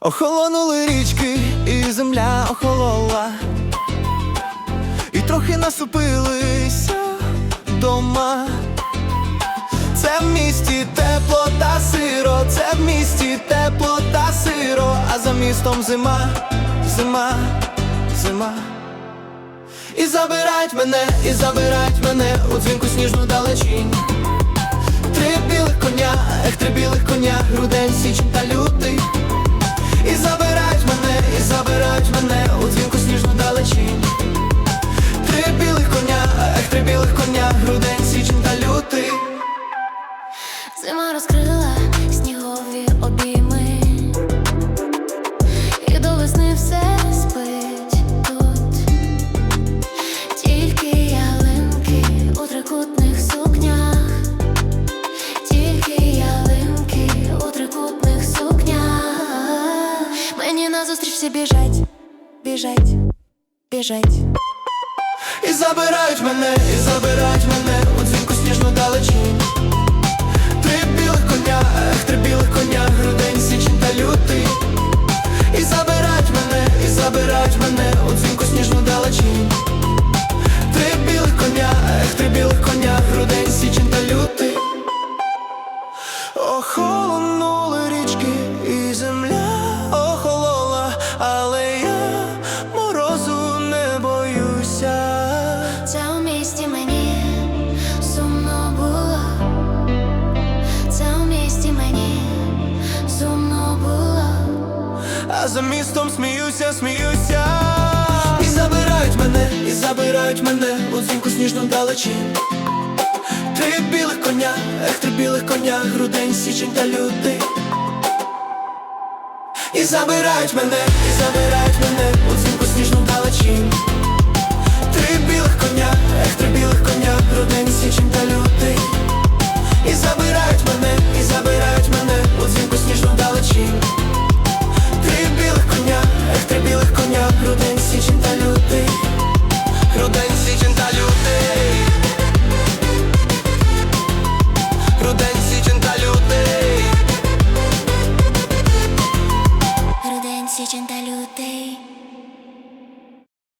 Охолонули річки, і земля охолола, і трохи насупилися дома. Це в місті тепло та сиро, це в місті тепло та сиро, а за містом зима, зима, зима. І забирають мене, і забирають мене у дзвінку сніжну далечінь. Три білих коня, ех, три білих коня, грудень, січень та лютий. Назустріч всі біжать, біжать, біжать. І забирають мене, і забирають мене у дзвінку сніжну далечінь. Три білих коня, ех, три білих коня, грудень, січень та лютий. І забирають мене, і забирають мене у дзвінку сніжну далечінь. Три білих коня, ех, три білих коня, грудень, січень та лютий. Охолонули За містом сміюся, сміюся. І забирають мене, і забирають мене у дзвінку сніжну далечі. Три білих коня, ех, три білих коня, грудень, січень та лютий. І забирають мене, і забирають мене у дзвінку сніжну далечінь. Січень та лютий. Грудень, січень та лютий.